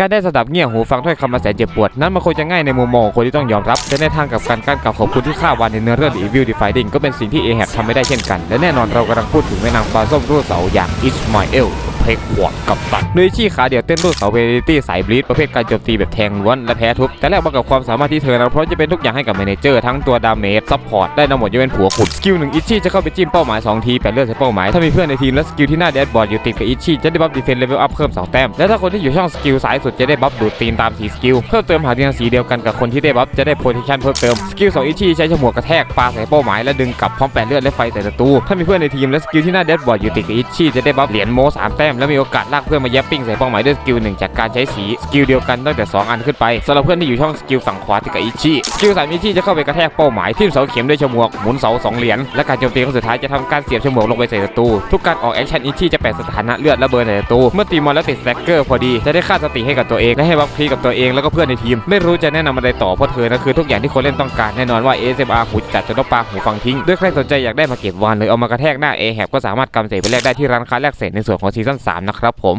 การได้สดับเงี่ยหูฟังถ้อยคำมาแสนเจ็บปวด นั้นมันควรจะง่ายในมุมมองคนที่ต้องยอมรับแต่ในทางกับการการกล่าวขอบคุณที่ฆ่าวานในเนื้อเรื่อง The Evil Dividing ก็เป็นสิ่งที่เอแฮบทำไม่ได้เช่นกัน และแน่นอนเรากำลังพูดถึงแม่นางปลาส้มรูดเสาอย่างอิสมาเอล เพกวอดกับตันโดยชี่ขาเดี่ยวเต้นรูดเสาเวลิตี้สายบลีดประเภทการโจมตีแบบแทงล้วนและแพ้ทุบแต่แรกมากับความสามารถที่เธอนั้นเพราะจะเป็นทุกอย่างให้กับแมเนเจอร์ทั้งตัวดาเมจซัพพอร์ตได้ทั้งหมดยกเว้นผัวขุดสกิลหนึ่งอิชชี่จะเข้าไปจิ้มเป้าหมายสองทีแปดเลือดใส่เป้าหมายถ้ามีเพื่อนในทีมและสกิลที่หน้าแดชบอร์ดอยู่ติดกับอิชชี่จะได้บัฟดีเฟนส์เลเวลอัพเพิ่มสองแต้มและถ้าคนที่อยู่ช่องสกิลสายสุดจะได้บัฟดูดตีนตามสีสกิลเพิ่มเติมหาเทียงสีเดียวกันกับคนที่ได้บัฟจะได้โพซิชันเพิ่มเติมสกิลสองอิชชี่ใช้ฉมวกกระแทกปาใส่เป้าหมายและดึงกลับพร้อมแปดเลือดและไฟใส่ศัตรูถ้ามีเพื่อนในทีมและสกิลที่หน้าแดชบอร์ดอยู่ติดกับอิชชี่จะได้บัฟเหรียญโมสามแต้มมและมีโอกาสลากเพื่อนมาแยบปิ้งใส่เป้าหมายด้วยสกิลหนึ่งจากการใช้สีสกิลเดียวกันตั้งแต่สองอันขึ้นไปสำหรับเพื่อนที่อยู่ช่องสกิลฝั่งขวาติดกับอิชชี่สกิลสามอิชชี่จะเข้าไปกระแทกเป้าหมายทิ่มเสาเข็มด้วยฉมวกหมุนเสาสองเหรียญและการโจมตีครั้งสุดท้ายจะทำการเสียบฉมวกลงไปใส่ศัตรูทุกการออกแอคชั่นอิชชี่จะแปลสถานะเลือดและเบอร์นใส่ศัตรูเมื่อตีมอนแล้วติดสแต็กเกอร์พอดีจะได้ค่าสติให้กับตัวเองและให้บัฟคลีกับตัวเองแล้วก็เพื่อนในทีม ไม่รู้จะแนะนำอะไรต่อเพราะเธอนั้นคือทุกอย่างที่คนเล่นต้องการแน่นอนว่า ASMR หูจัดจนต้องปาหูฟังทิ้งด้วยใครสนใจอยากได้มาเก็บวานเลยเอามากระแทกหน้า A แฮบก็สามารถกำเสร็จไปแลกได้ที่ร้านค้าแลกเศษในส่วนของซีซั่น3 นะครับผม